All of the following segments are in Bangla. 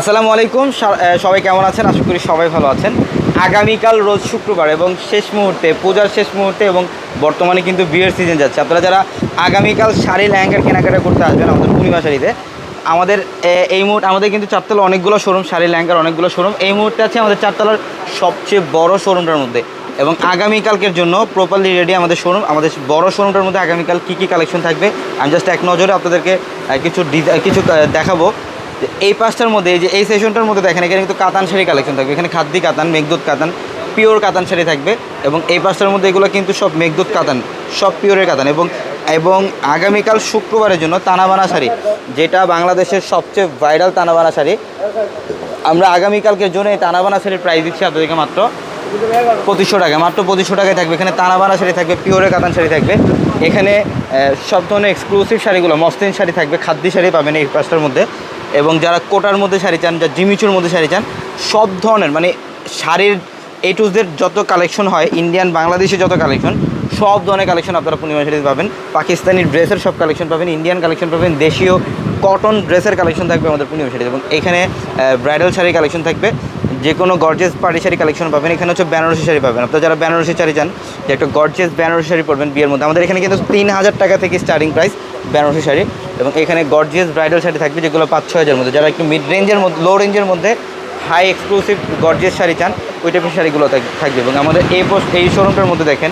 আসসালামু আলাইকুম। সবাই কেমন আছেন? আশা করি সবাই ভালো আছেন। আগামীকাল রোজ শুক্রবার এবং শেষ মুহূর্তে, পূজার শেষ মুহূর্তে এবং বর্তমানে কিন্তু বিয়ের সিজন যাচ্ছে। আপনারা যারা আগামীকাল শাড়ি, লেহেঙ্গার কেনাকাটা করতে আসবেন আমাদের পূর্ণিমা শাড়িতে, আমাদের এই মুহূর্তে আমাদের কিন্তু চারতলা অনেকগুলো শোরুম শাড়ি, লেহেঙ্গার অনেকগুলো শোরুম এই মুহূর্তে আছে আমাদের চারতলার সবচেয়ে বড় শোরুমটার মধ্যে এবং আগামীকালকের জন্য প্রপারলি রেডি আমাদের শোরুম আমাদের বড় শোরুমটার মধ্যে আগামীকাল কী কী কালেকশন থাকবে? আমি জাস্ট এক নজরে আপনাদেরকে কিছু কিছু দেখাবো। এই পাঁচটার মধ্যে, এই যে এই সেশনটার মধ্যে দেখেন, এখানে কিন্তু কাতান শাড়ি কালেকশন থাকবে। এখানে খাদ্যি কাতান, মেঘদুত কাতান পিওর কাতান শাড়ি থাকবে এবং এই পাঁচটার মধ্যে এগুলো কিন্তু সব মেঘদুত কাতান, সব পিওরের কাতান এবং এবং আগামীকাল শুক্রবারের জন্য তানাবানা শাড়ি, যেটা বাংলাদেশের সবচেয়ে ভাইরাল তানাবানা শাড়ি। আমরা আগামীকালকের জন্য এই তানাবানা শাড়ির প্রাইস দিচ্ছি আপনাদেরকে মাত্র পঁচিশশো টাকা, মাত্র পঁচিশশো টাকায় থাকবে। এখানে তানাবানা শাড়ি থাকবে পিওরের কাতান শাড়ি থাকবে। এখানে সব ধরনের এক্সক্লুসিভ শাড়িগুলো, মসলিন শাড়ি থাকবে, খাদ্যি শাড়ি পাবেন এই পাঁচটার মধ্যে। এবং যারা কোটার মধ্যে শাড়ি চান যা জিমিচুর মধ্যে শাড়ি চান, সব ধরনের মানে শাড়ির এ টুজদের যত কালেকশন হয় ইন্ডিয়ান বাংলাদেশে যত কালেকশন সব ধরনের কালেকশন আপনারা পূর্ণিমা শাড়িতে পাবেন। পাকিস্তানি ড্রেসের সব কালেকশন পাবেন ইন্ডিয়ান কালেকশন পাবেন, দেশীয় কটন ড্রেসের কালেকশন থাকবে আমাদের পূর্ণিমা শাড়িতে এবং এখানে ব্রাইডাল শাড়ির কালেকশন থাকবে। যে কোনো গর্জেস পার্টি শাড়ি কালেকশন পাবেন। এখানে হচ্ছে বেনারসি শাড়ি পাবেন। আপনারা যারা বেনারসি শাড়ি চান, যে একটা গর্জেস বেনারসি শাড়ি পরবেন বিয়ের মধ্যে। আমাদের এখানে কিন্তু তিন হাজার টাকা থেকে স্টার্টিং প্রাইস বেনারসি শাড়ি এবং এখানে গর্জিয়াস ব্রাইডাল শাড়ি থাকবে, যেগুলো পাঁচ ছয় হাজার মধ্যে। যারা একটু মিড রেঞ্জের মধ্যে লো রেঞ্জের মধ্যে হাই এক্সক্লুসিভ গর্জিয়াস শাড়ি চান, ওই টাইপের শাড়িগুলো থাক- থাকবে এবং আমাদের এই পোস্ট এই শোরুমটার মধ্যে দেখেন,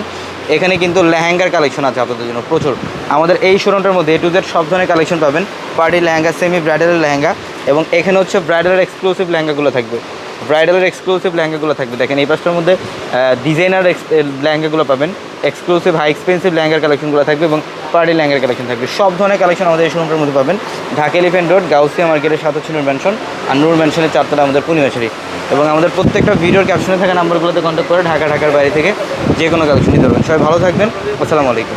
এখানে কিন্তু লেহেঙ্গার কালেকশন আছে আপনাদের জন্য, প্রচুর। আমাদের এই শোরুমটার মধ্যে এ টু জেড সব ধরনের কালেকশন পাবেন। পার্টি লেহেঙ্গা সেমি ব্রাইডালের লেহেঙ্গা এবং এখানে হচ্ছে ব্রাইডালের এক্সক্লুসিভ লেহেঙ্গাগুলো থাকবে। ব্রাইডালের এক্সক্লুসিভ লেহেঙ্গাগুলো থাকবে। দেখেন এই পাশটার মধ্যে ডিজাইনার লেহেঙ্গাগুলো পাবেন। এক্সক্লুসিভ হাই এক্সপেন্সিভ লেহেঙ্গার কালেকশনগুলো থাকবে এবং পার্টি লেহেঙ্গার কালেকশন থাকবে। সব ধরনের কালেকশন আমাদের এই শোরুমটার মধ্যে পাবেন। ঢাকা এলিফেন্ট রোড গাউসিয়া মার্কেটের সাথে হচ্ছে ম্যানশন আর নূর ম্যানশনের চারতলা আমাদের পূর্ণিমাশারি এবং আমাদের প্রত্যেকটা ভিডিওর ক্যাপশনে থাকা নাম্বারগুলোতে কন্ট্যাক্ট করে ঢাকা, ঢাকার বাইরে থেকে যে কোনো কালেকশন নিতে পারবেন। সবাই ভালো থাকবেন। আসসালামু আলাইকুম।